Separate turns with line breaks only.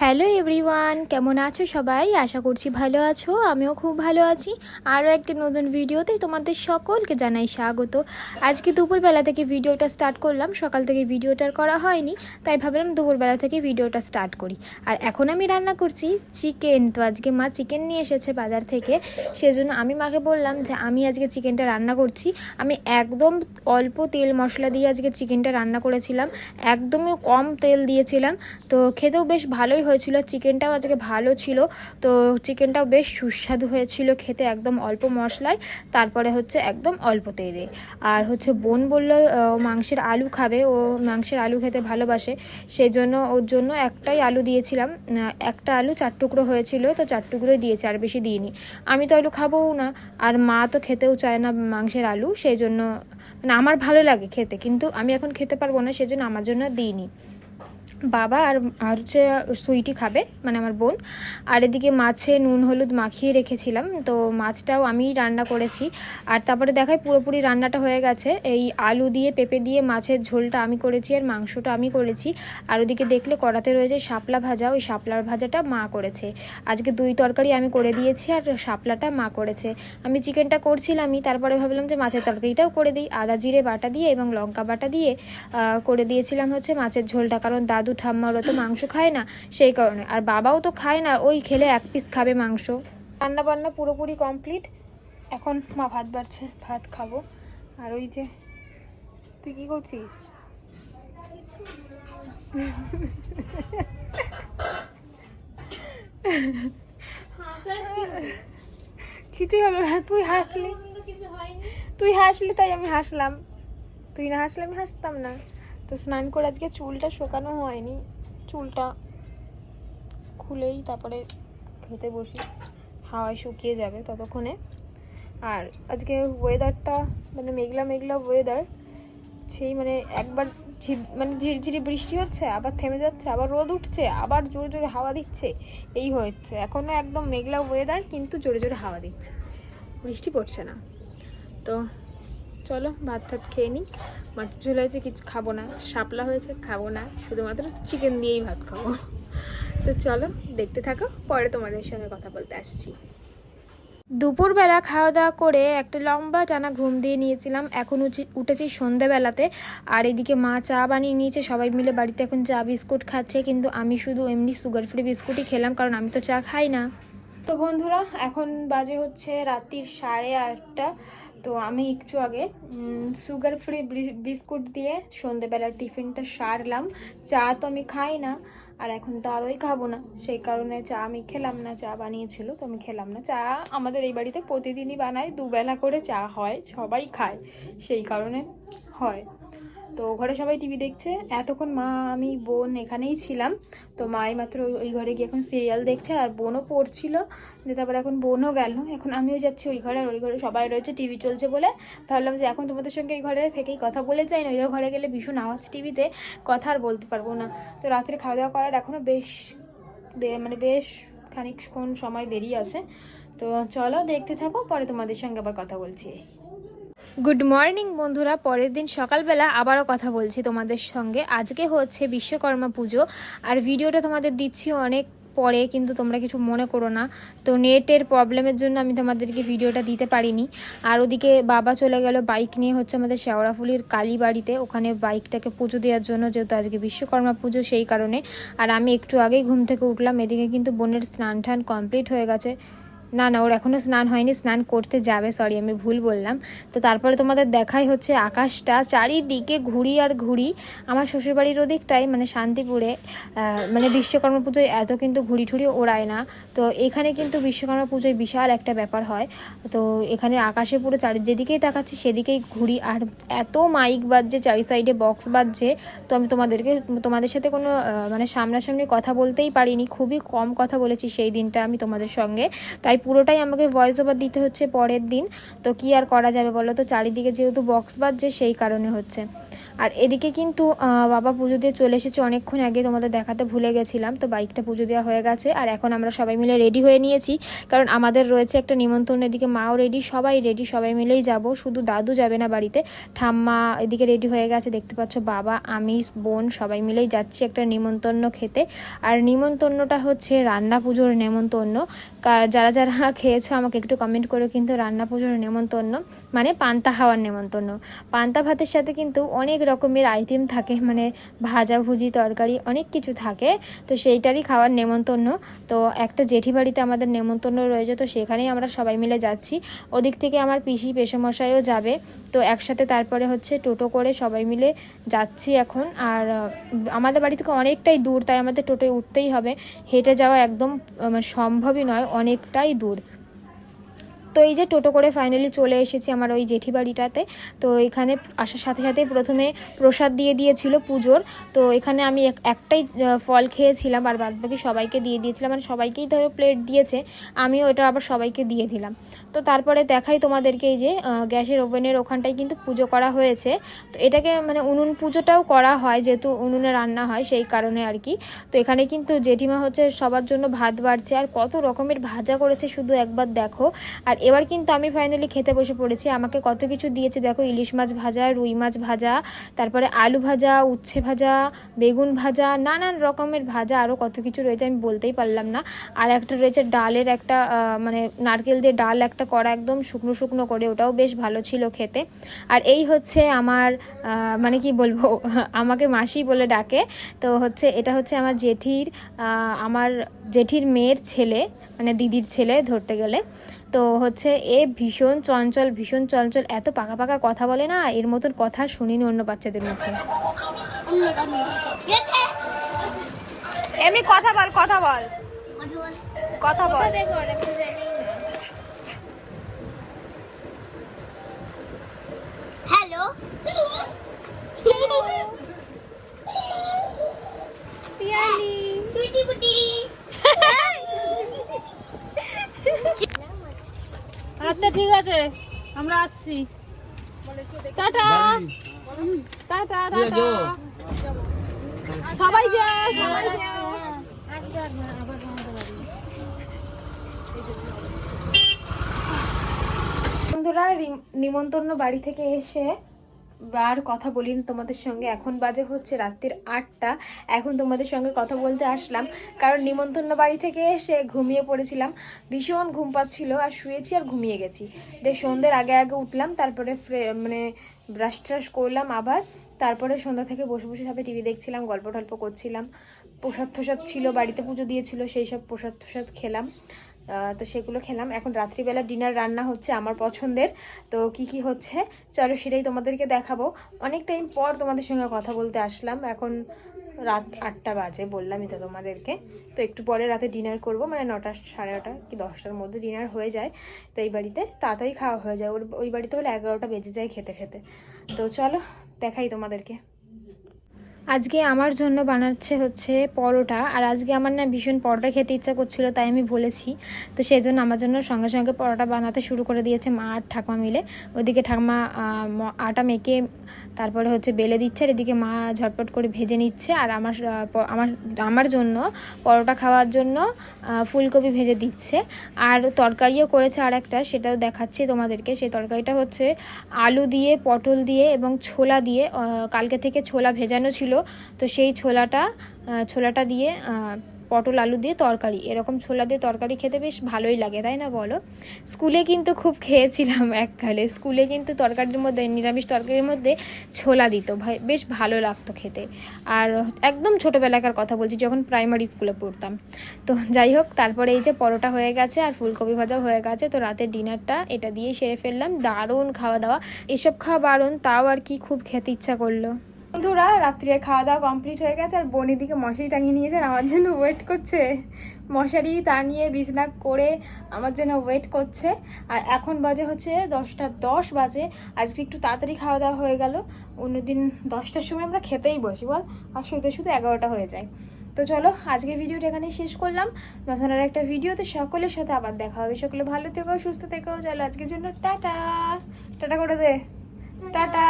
Hello everyone, কেমন আছো সবাই? আশা করছি ভালো আছো, আমিও খুব ভালো আছি। আরও একটি নতুন ভিডিওতে তোমাদের সকলকে জানাই স্বাগত। আজকে দুপুরবেলা থেকে ভিডিওটা স্টার্ট করলাম, সকাল থেকে ভিডিওটার করা হয়নি, তাই ভাবলাম দুপুরবেলা থেকে ভিডিওটা স্টার্ট করি। আর এখন আমি রান্না করছি চিকেন, তো আজকে মা চিকেন নিয়ে এসেছে বাজার থেকে, সেজন্য আমি মাকে বললাম যে আমি আজকে চিকেনটা রান্না করছি। আমি একদম অল্প তেল মশলা দিয়ে আজকে চিকেনটা রান্না করেছিলাম, একদমই কম তেল দিয়েছিলাম, তো খেতেও বেশ ভালোই হয়েছিল চিকেনটাও আজকে ভালো ছিল। তো চিকেনটাও বেশ সুস্বাদু হয়েছিল খেতে, একদম অল্প মশলায়, তারপরে হচ্ছে একদম অল্প তেলে। আর হচ্ছে বোন বলল মাংসের আলু খাবে, ও মাংসের আলু খেতে ভালোবাসে সেই জন্য ওর জন্য একটাই আলু দিয়েছিলাম। একটা আলু চার টুকরো হয়েছিল, তো চার টুকরোই দিয়েছে, আর বেশি দিইনি। আমি তো আলু খাবোও না, আর মা তো খেতেও চায় না মাংসের আলু সেই জন্য মানে আমার ভালো লাগে খেতে, কিন্তু আমি এখন খেতে পারব না, সেজন্য আমার জন্য দিইনি। বাবা আর আর হচ্ছে সুইটি খাবে মানে আমার বোন। আর এদিকে মাছে নুন, হলুদ মাখিয়ে রেখেছিলাম, তো মাছটাও আমিই রান্না করেছি। আর তারপরে দেখায় পুরোপুরি রান্নাটা হয়ে গেছে। এই আলু দিয়ে, পেঁপে দিয়ে মাছের ঝোলটা আমি করেছি আর মাংসটা আমি করেছি। আর ওদিকে দেখলে কড়াতে রয়েছে শাপলা ভাজা, ওই শাপলার ভাজাটা মা করেছে। আজকে দুই তরকারি আমি করে দিয়েছি আর শাপলাটা মা করেছে। আমি চিকেনটা করছিলামই, তারপরে ভাবলাম যে মাছের তরকারিটাও করে দিই। আদা, জিরে বাটা দিয়ে এবং লঙ্কা বাটা দিয়ে করে দিয়েছিলাম হচ্ছে মাছের ঝোলটা। কারণ দাদু ঠাম্মারও তো মাংস খায় না, সেই কারণে। আর বাবাও তো খায় না, ওই খেলে এক পিস খাবে মাংস। রান্না বান্না পুরোপুরি কমপ্লিট এখন মা ভাত বাড়ছে, ভাত খাব। আর ওই যে, তুই কি করছিস? কিছুই হলো না, তুই হাসলি। তুই হাসলি, তাই আমি হাসলাম। তুই না হাসলে আমি হাসতাম না। তো স্নান করে আজকে চুলটা শোকানো হয়নি, চুলটা খুলেই তারপরে খেতে বসি। হাওয়ায় শুকিয়ে যাবে ততক্ষণে। আর আজকে ওয়েদারটা মানে মেঘলা মেঘলা ওয়েদার সেই মানে একবার ঝিপ- মানে ঝিরঝিরি বৃষ্টি হচ্ছে, আবার থেমে যাচ্ছে, আবার রোদ উঠছে, আবার জোরে জোরে হাওয়া দিচ্ছে, এই হচ্ছে এখনও একদম মেঘলা ওয়েদার কিন্তু জোরে জোরে হাওয়া দিচ্ছে। বৃষ্টি পড়ছে না। তো চলো, ভাত টাত খেয়ে নিই। মাছের ঝোল হয়েছে কিছু খাব না। শাপলা হয়েছে, খাব না। শুধুমাত্র চিকেন দিয়েই ভাত খাব। তো চলো, দেখতে থাকো, পরে তোমাদের সঙ্গে কথা বলতে আসছি। দুপুরবেলা খাওয়া দাওয়া করে একটা লম্বা টানা ঘুম দিয়ে নিয়েছিলাম। এখন উঠে- উঠেছি সন্ধেবেলাতে। আর এদিকে মা চা বানিয়ে নিয়েছে, সবাই মিলে বাড়িতে এখন চা বিস্কুট খাচ্ছে। কিন্তু আমি শুধু এমনি সুগার ফ্রি বিস্কুটই খেলাম, কারণ আমি তো চা খাই না। তো বন্ধুরা, এখন বাজে হচ্ছে রাত্রির সাড়ে আটটা। তো আমি একটু আগে সুগার ফ্রি বিস্কুট দিয়ে সন্ধেবেলার টিফিনটা সারলাম। চা তো আমি খাই না, আর এখন তো আরোই খাব না। সেই কারণে চা আমি খেলাম না, চা বানিয়েছিল, তো আমি খেলাম না। চা আমাদের এই বাড়িতে প্রতিদিনই বানায়, দুবেলা করে চা হয়, সবাই খায়, সেই কারণে হয়। তো ঘরে সবাই টিভি দেখছে। এতক্ষণ মা, আমি, বোন এখানেই ছিলাম। তো মাই মাত্র ওই- ঘরে গিয়ে এখন সিরিয়াল দেখছে আর বোনও পড়ছিল। যে তারপরে এখন বোনও গেল। এখন আমিও যাচ্ছি ওই ঘরে আর ওই ঘরে সবাই রয়েছে, টিভি চলছে বলে। ভাবলাম যে এখন তোমাদের সঙ্গে এই ঘরে থেকেই কথা বলে যাই না ওই ঘরে গেলে ভীষণ আওয়াজ টিভিতে কথা আর বলতে পারব না। তো রাত্রে খাওয়া দাওয়া করার এখনও বেশ মানে বেশ খানিকক্ষণ সময় দেরি আছে। তো চলো দেখতে থাকো, পরে তোমাদের সঙ্গে আবার কথা বলছি। গুড মর্নিং বন্ধুরা। পরের দিন সকালবেলা আবারও কথা বলছি তোমাদের সঙ্গে। আজকে হচ্ছে বিশ্বকর্মা পুজো। আর ভিডিওটা তোমাদের দিচ্ছি অনেক পরে, কিন্তু তোমরা কিছু মনে করো না। তো নেটের প্রবলেমের জন্য আমি তোমাদেরকে ভিডিওটা দিতে পারিনি। আর ওদিকে বাবা চলে গেল বাইক নিয়ে হচ্ছে আমাদের শেওড়াফুলির কালীবাড়িতে। ওখানে বাইকটাকে পুজো দেওয়ার জন্য, যেহেতু আজকে বিশ্বকর্মা পুজো সেই কারণে। আর আমি একটু আগেই ঘুম থেকে উঠলাম। এদিকে কিন্তু বোনের স্নান টান কমপ্লিট হয়ে গেছে। না না, ওর এখনও স্নান হয়নি, স্নান করতে যাবে সরি আমি ভুল বললাম। তো তারপরে তোমাদের দেখাই হচ্ছে আকাশটা, চারিদিকে ঘুরি আর ঘুরি আমার শ্বশুরবাড়ির ওদিকটাই মানে শান্তিপুরে মানে বিশ্বকর্মা পুজোয় এত কিন্তু ঘুড়ি ঠুড়ি ওড়ায় না। তো এখানে কিন্তু বিশ্বকর্মা পুজোয় বিশাল একটা ব্যাপার হয়। তো এখানে আকাশে পুরো চারি, যেদিকেই তাকাচ্ছি সেদিকেই ঘুরি আর এত মাইক বাজছে, চারি সাইডে বক্স বাজছে। তো আমি তোমাদেরকে, তোমাদের সাথে কোনো মানে সামনাসামনি কথা বলতেই পারিনি। খুবই কম কথা বলেছি সেই দিনটা আমি তোমাদের সঙ্গে। তাই পুরোটাই আমাকে ভয়েস ওভার দিতে হচ্ছে পরের দিন। তো কি আর করা যাবে বলো তো? চারিদিকে যেহেতু বক্স বাজছে, সেই কারণে হচ্ছে। আর এদিকে কিন্তু বাবা পুজো দিয়ে চলে এসেছে অনেকক্ষণ আগে, তোমাদের দেখাতে ভুলে গেছিলাম, তো বাইকটা পুজো দেওয়া হয়ে গেছে, আর এখন আমরা সবাই মিলে রেডি হয়ে নিয়েছি, কারণ আমাদের রয়েছে একটা নিমন্ত্রণ, এদিকে মাও রেডি সবাই রেডি সবাই মিলেই যাব, শুধু দাদু যাবে না বাড়িতে, ঠাম্মা এদিকে রেডি হয়ে গেছে, দেখতে পাচ্ছ বাবা, আমি, বোন, সবাই মিলেই যাচ্ছি একটা নিমন্ত্রণ খেতে, আর নিমন্ত্রণটা হচ্ছে রান্না পুজোর নেমন্তন্ন যারা যারা খেয়েছো আমাকে একটু কমেন্ট করো কিন্তু রান্না পুজোর নেমন্তন্ন মানে পান্তা খাওয়ার নেমন্তন্ন, পান্তা ভাতের সাথে কিন্তু অনেক রকমের আইটেম থাকে মানে ভাজা ভুজি তরকারি, অনেক কিছু থাকে। তো সেইটারই খাওয়ার নেমন্তন্ন। তো একটা জেঠি বাড়িতে আমাদের নেমন্তন্ন রয়েছে, তো সেখানেই আমরা সবাই মিলে যাচ্ছি। ওদিক থেকে আমার পিসি পেশমশাইও যাবে। তো একসাথে তারপরে হচ্ছে টোটো করে সবাই মিলে যাচ্ছি এখন। আর আমাদের বাড়ি থেকে অনেকটাই দূর, তাই আমাদের টোটোয় উঠতেই হবে। হেঁটে যাওয়া একদম মানে সম্ভবই নয়, অনেকটাই দূর। তো এই যে টোটো করে ফাইনালি চলে এসেছি আমার ওই জেঠি বাড়িটাতে তো এখানে আসার সাথে সাথে প্রথমে প্রসাদ দিয়ে দিয়েছিল পুজোর। তো এখানে আমি এক- একটাই ফল খেয়েছিলাম আর বাদ বাকি সবাইকে দিয়ে দিয়েছিলাম। মানে সবাইকেই ধরো প্লেট দিয়েছে, আমিও এটা আবার সবাইকে দিয়ে দিলাম। তো তারপরে দেখাই তোমাদেরকে এই যে গ্যাসের ওভেনের ওখানটায় কিন্তু পুজো করা হয়েছে। তো এটাকে মানে উনুন পুজোটাও করা হয়, যেহেতু উনুনে রান্না হয় সেই কারণে আর কি। তো এখানে কিন্তু জেঠিমা হচ্ছে সবার জন্য ভাত বাড়ছে। আর কত রকমের ভাজা করেছে শুধু একবার দেখো। আর এবার কিন্তু আমি ফাইনালি খেতে বসে পড়েছি। আমাকে কত কিছু দিয়েছে, দেখো, ইলিশ মাছ ভাজা, রুই মাছ ভাজা, তারপরে আলু ভাজা, উচ্ছে ভাজা, বেগুন ভাজা, নানান রকমের ভাজা আরও কত কিছু রয়েছে, আমি বলতেই পারলাম না। আর একটা রয়েছে ডালের একটা মানে নারকেল দিয়ে ডাল একটা করা একদম শুকনো শুকনো করে, ওটাও বেশ ভালো ছিল খেতে। আর এই হচ্ছে আমার মানে কি বলব, আমাকে মাসি বলে ডাকে। তো হচ্ছে, এটা হচ্ছে আমার জেঠির আমার জেঠির মেয়ের ছেলে মানে দিদির ছেলে ধরতে গেলে। তো হচ্ছে এ ভীষণ চঞ্চল ভীষণ চঞ্চল এত পাকা পাকা কথা বলে না এর মতন কথা শুনিনি অন্য বাচ্চাদের মুখে। এমনি কথা বল কথা বল। কথা বল।
হ্যালো। সুইটি বুটি
আচ্ছা ঠিক আছে। আমরা আসছি।
টাটা। Tata tata. সবাই যায় সবাই যায় বন্ধুরা নিমন্ত্রণ বাড়ি থেকে এসে আর কথা বলিনি তোমাদের সঙ্গে। এখন বাজে হচ্ছে রাত্রির আটটা। এখন তোমাদের সঙ্গে কথা বলতে আসলাম। কারণ নিমন্ত্রণ বাড়ি থেকে এসে ঘুমিয়ে পড়েছিলাম। ভীষণ ঘুম পাচ্ছিল আর শুয়েছি আর ঘুমিয়ে গেছি। যে সন্ধ্যের আগে আগে উঠলাম, তারপরে মানে ব্রাশ ট্রাশ করলাম আবার। তারপরে সন্ধ্যা থেকে বসে বসে সবাই টিভি দেখছিলাম, গল্প টল্প করছিলাম। প্রসাদ ছিল, বাড়িতে পুজো দিয়েছিল, সেই সব প্রসাদ খেলাম। তো সেগুলো খেলাম। এখন রাত্রিবেলা ডিনার রান্না হচ্ছে আমার পছন্দের। তো কি কি হচ্ছে? চলো সেটাই তোমাদেরকে দেখাবো। অনেক টাইম পর তোমাদের সঙ্গে কথা বলতে আসলাম। এখন রাত আটটা বাজে বললামই তো তোমাদেরকে। তো একটু পরে রাতে ডিনার করব। মানে নটা সাড়ে নটা কি দশটার মধ্যে ডিনার হয়ে যায়। তো এই বাড়িতে তাড়াতাড়ি খাওয়া হয়ে যায়। ওর ওই বাড়িতে হলে এগারোটা বেজে যায় খেতে খেতে। তো চলো দেখাই তোমাদেরকে। আজকে আমার জন্য বানাচ্ছে হচ্ছে পরোটা, আর আজকে আমার না ভীষণ পরোটা খেতে ইচ্ছা করছিল, তাই আমি বলেছি। তো সেই জন্য আমার জন্য সঙ্গে সঙ্গে পরোটা বানাতে শুরু করে দিয়েছে মা আর ঠাকুমা মিলে। ওদিকে ঠাকুমা আটা মেখে তারপরে হচ্ছে বেলে দিচ্ছে, আর এদিকে মা ঝটপট করে ভেজে নিচ্ছে। আর আমার আমার আমার জন্য পরোটা খাওয়ার জন্য ফুলকপি ভেজে দিচ্ছে। আর তরকারিও করেছে আর একটা সেটাও দেখাচ্ছি তোমাদেরকে। সেই তরকারিটা হচ্ছে আলু দিয়ে, পটল দিয়ে এবং ছোলা দিয়ে কালকে থেকে ছোলা ভেজানো ছিল। তো সেই ছোলাটা ছোলাটা দিয়ে পটল আলু দিয়ে তরকারি। এরকম ছোলা দিয়ে তরকারি খেতে বেশ ভালোই লাগে, তাই না বলো? স্কুলে কিন্তু খুব খেয়েছিলাম এককালে। স্কুলে কিন্তু তরকারির মধ্যে, নিরামিষ তরকারির মধ্যে ছোলা দিত। ভাই, বেশ ভালো লাগতো খেতে। আর একদম ছোটোবেলাকার কথা বলছি, যখন প্রাইমারি স্কুলে পড়তাম। তো যাই হোক, তারপরে এই যে পরোটা হয়ে গেছে আর ফুলকপি ভাজা হয়ে গেছে, তো রাতের ডিনারটা এটা দিয়ে সেরে ফেললাম। দারুণ খাওয়া দাওয়া এসব খাওয়া বারণ, তাও আর কি খুব খেতে ইচ্ছা করল। বন্ধুরা রাত্রিরে খাওয়া দাওয়া কমপ্লিট হয়ে গেছে, আর বোনের দিকে মশারি টাঙিয়ে নিয়েছে আমার জন্য ওয়েট করছে। মশারি টাঙিয়ে বিছনা করে আমার জন্য ওয়েট করছে। আর এখন বাজে হচ্ছে দশটা দশ বাজে, আজকে একটু তাড়াতাড়ি খাওয়া দাওয়া হয়ে গেল। অন্যদিন দশটার সময় আমরা খেতেই বসি, বল? আর শুতে শুতে এগারোটা হয়ে যায়। তো চলো আজকের ভিডিওটা এখানেই শেষ করলাম। নতুন আর একটা ভিডিওতে সকলের সাথে আবার দেখা হবে। সকলে ভালো থেকো, সুস্থ থেকো। চলো, আজকের জন্য টাটা। টাটা করে দে। টাটা।